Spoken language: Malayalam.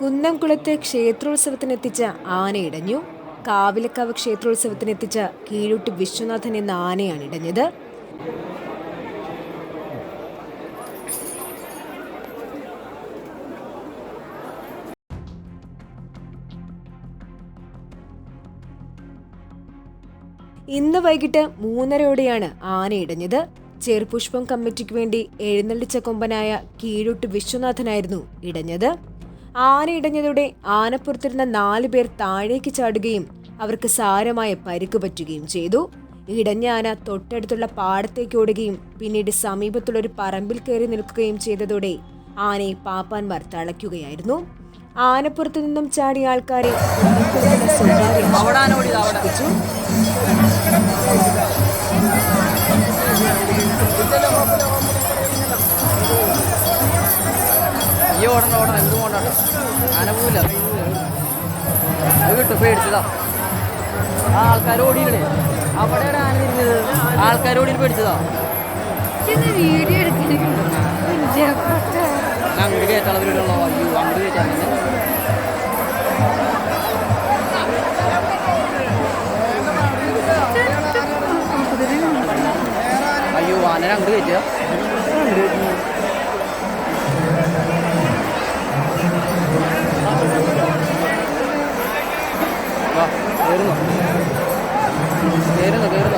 കുന്നംകുളത്ത് ക്ഷേത്രോത്സവത്തിനെത്തിച്ച ആന ഇടഞ്ഞു കാവിലക്കാവ് ക്ഷേത്രോത്സവത്തിനെത്തിച്ച കീഴൂട്ട് വിശ്വനാഥൻ എന്ന ആനയാണ് ഇടഞ്ഞത്. ഇന്ന് വൈകിട്ട് മൂന്നരയോടെയാണ് ആന ഇടഞ്ഞത്. ചെറുപുഷ്പം കമ്മിറ്റിക്ക് വേണ്ടി എഴുന്നള്ളിച്ച കൊമ്പനായ കീഴൂട്ട് വിശ്വനാഥനായിരുന്നു ഇടഞ്ഞത്. ആന ഇടഞ്ഞതോടെ ആനപ്പുറത്തിരുന്ന നാല് പേർ താഴേക്ക് ചാടുകയും അവർക്ക് സാരമായ പരിക്ക് പറ്റുകയും ചെയ്തു. ഇടഞ്ഞ ആന തൊട്ടടുത്തുള്ള പാടത്തേക്ക് ഓടുകയും പിന്നീട് സമീപത്തുള്ള ഒരു പറമ്പിൽ കയറി നിൽക്കുകയും ചെയ്തതോടെ ആനയെ പാപ്പാൻമാർ തളയ്ക്കുകയായിരുന്നു. ആനപ്പുറത്തു നിന്നും ചാടിയ ആൾക്കാരെ ഈ ഓടണ്ട ഓടണം എന്തുകൊണ്ടാണ് പോവില്ല അത് കിട്ടും പേടിച്ചതാ ആ ആൾക്കാർ ഓടിയില്ലേ? അവിടെയാണ് ആന തിരിഞ്ഞത് ആൾക്കാർ ഓടി പേടിച്ചതാ. വീഡിയോ എടുക്കണേ അങ്ങോട്ട് കയറ്റാനുള്ള വീടുള്ളോ അയ്യോ അങ്ങോട്ട് കയറ്റാൻ അയ്യോ ആനനെ അങ്ങോട്ട് കയറ്റുക കയറുന്നു കയറുന്നു കയറുന്നു